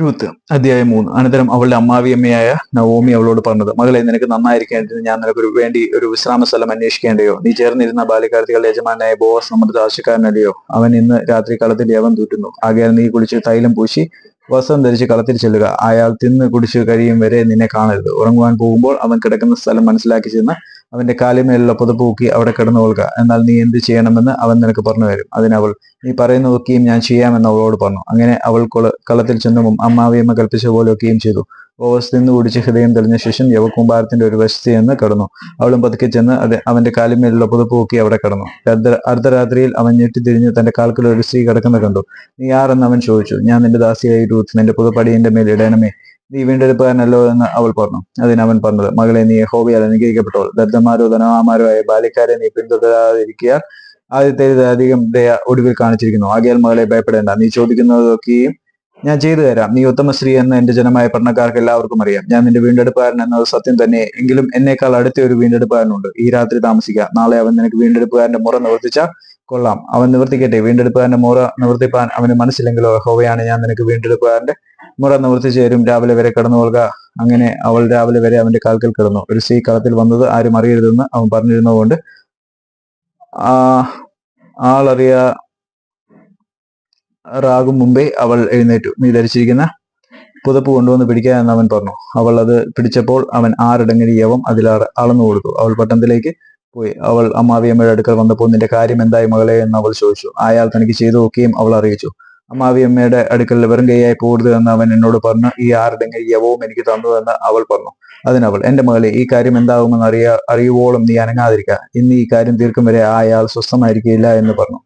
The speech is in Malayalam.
രൂത്ത് അധ്യായം മൂന്ന്. അനന്തരം അവളുടെ അമ്മാവിയമ്മയായ നവോമി അവളോട് പറഞ്ഞത് മകളെ നിനക്ക് നന്നായിരിക്കേണ്ടതിന് ഞാൻ നിനക്കൊരു വേണ്ടി ഒരു വിശ്രാമ സ്ഥലം അന്വേഷിക്കേണ്ടയോ? നീ ചേർന്നിരുന്ന ബാല്യക്കാർത്തികളുടെ യജമാനായ ബോസ് നമ്മുടെ ദാശക്കാരനല്ലയോ അവൻ ഇന്ന് രാത്രി കളത്തിൽ യവൻ തൂറ്റുന്നു. ആകയാൽ നീ കുളിച്ച് തൈലം പൂശി വസ്ത്രം ധരിച്ച് കളത്തിൽ ചെല്ലുക. അയാൾ തിന്ന് കുടിച്ച് കഴിയും വരെ നിന്നെ കാണരുത്. ഉറങ്ങുവാൻ പോകുമ്പോൾ അവൻ കിടക്കുന്ന സ്ഥലം മനസ്സിലാക്കി ചെന്ന് അവന്റെ കാലിന്മേലുള്ള പുതപ്പ് പൂക്കി അവിടെ കിടന്നു കൊള്ളുക എന്നാൽ നീ എന്ത് ചെയ്യണമെന്ന് അവൻ നിനക്ക് പറഞ്ഞു തരും. അതിനവൾ നീ പറയുന്നതൊക്കെയും ഞാൻ ചെയ്യാമെന്ന് അവളോട് പറഞ്ഞു. അങ്ങനെ അവൾ കൊള കളത്തിൽ ചെന്നും അമ്മാവിയമ്മ കൽപ്പിച്ച പോലെയൊക്കെയും ചെയ്തു. ഓവസ് നിന്ന് കുടിച്ച് ഹൃദയം തെളിഞ്ഞ ശേഷം യവകുംഭാരത്തിന്റെ ഒരു വശത്ത് ചെന്ന് കടന്നു. അവളും പതുക്കെ ചെന്ന് അത് അവന്റെ കാലിന്മേലുള്ള പുതപ്പ് പൂക്കി അവിടെ കടന്നു. അർദ്ധ- അർദ്ധരാത്രിയിൽ അവൻ ഞെട്ടിത്തിരിഞ്ഞ് തന്റെ കാൽക്കൽ ഒരു സ്ത്രീ കിടക്കുന്ന കണ്ടു. നീ ആരെന്ന് അവൻ ചോദിച്ചു? ഞാൻ നിന്റെ ദാസിയായി രൂത്ത്. നിന്റെ പുതുപ്പടി എന്റെ മേൽ ഇടണമേ. നീ വീണ്ടെടുപ്പാനല്ലോ എന്ന് അവൾ പറഞ്ഞു. അതിന് അവൻ പറഞ്ഞത് മകളെ നീ ഹോബിയാൽ അനുഗ്രഹിക്കപ്പെട്ടവൾ. ദരിദ്രന്മാരോ ധനവാന്മാരോ ആയ ബാലിക്കാരെ നീ പിന്തുടരാതിരിക്കുക ആദ്യത്തേത് അധികം ദയ ഒടുവിൽ കാണിച്ചിരിക്കുന്നു. ആകയാൽ മകളെ ഭയപ്പെടേണ്ട. നീ ചോദിക്കുന്നതൊക്കെയും ഞാൻ ചെയ്തു തരാം. നീ ഉത്തമ സ്ത്രീ എന്ന് എന്റെ ജനമായ പഠനക്കാർക്ക് എല്ലാവർക്കും അറിയാം. ഞാൻ നിന്റെ വീണ്ടെടുപ്പുകാരൻ എന്നത് സത്യം തന്നെ. എങ്കിലും എന്നേക്കാൾ അടുത്ത ഒരു വീണ്ടെടുപ്പുകാരനുണ്ട്. ഈ രാത്രി താമസിക്കുക നാളെ അവൻ നിനക്ക് വീണ്ടെടുപ്പുകാരന്റെ മുറ നിവർത്തിച്ച കൊള്ളാം. അവൻ നിവർത്തിക്കട്ടെ. വീണ്ടെടുപ്പുകാരന്റെ മുറ നിവർത്തിപ്പാൻ അവന് മനസ്സിലെങ്കിലോ ഹോവയാണ് ഞാൻ നിനക്ക് വീണ്ടെടുപ്പുകാരന്റെ മുറ നിവർത്തി ചേരും രാവിലെ വരെ കടന്നു കൊള്ളുക അങ്ങനെ അവൾ രാവിലെ വരെ അവന്റെ കാൽക്കൽ കിടന്നു. ഒരു സ്ത്രീ കളത്തിൽ വന്നത് ആരും അറിയരുതെന്ന് അവൻ പറഞ്ഞിരുന്നതുകൊണ്ട് ആ ആളറിയാ റാകും മുമ്പേ അവൾ എഴുന്നേറ്റു. നീ ധരിച്ചിരിക്കുന്ന പുതപ്പ് കൊണ്ടുവന്ന് പിടിക്കുക എന്ന് അവൻ പറഞ്ഞു. അവൾ അത് പിടിച്ചപ്പോൾ അവൻ ആറടങ്ങരി യവം അതിൽ അള- അളന്നു കൊടുത്തു. അവൾ പട്ടണത്തിലേക്ക് പോയി. അവൾ അമ്മാവിയമ്മയുടെ അടുക്കൽ വന്നപ്പോൾ നിന്റെ കാര്യം എന്തായി മകളെ? എന്ന് അവൾ ചോദിച്ചു. അയാൾ തനിക്ക് ചെയ്തു നോക്കുകയും അവൾ അറിയിച്ചു. അമ്മാവിയമ്മയുടെ അടുക്കൽ വെറും കൈയായി പോകരുത് എന്ന് അവൻ എന്നോട് പറഞ്ഞു ഈ ആറടങ്ങരി യവവും എനിക്ക് തന്നു എന്ന് അവൾ പറഞ്ഞു. അതിനവൾ എന്റെ മകളെ ഈ കാര്യം എന്താകുമെന്ന് അറിയാ അറിയുവോളം നീ അനങ്ങാതിരിക്കുക ഇന്ന് ഈ കാര്യം തീർക്കും വരെ ആ അയാൾ സ്വസ്ഥമായിരിക്കില്ല എന്ന് പറഞ്ഞു.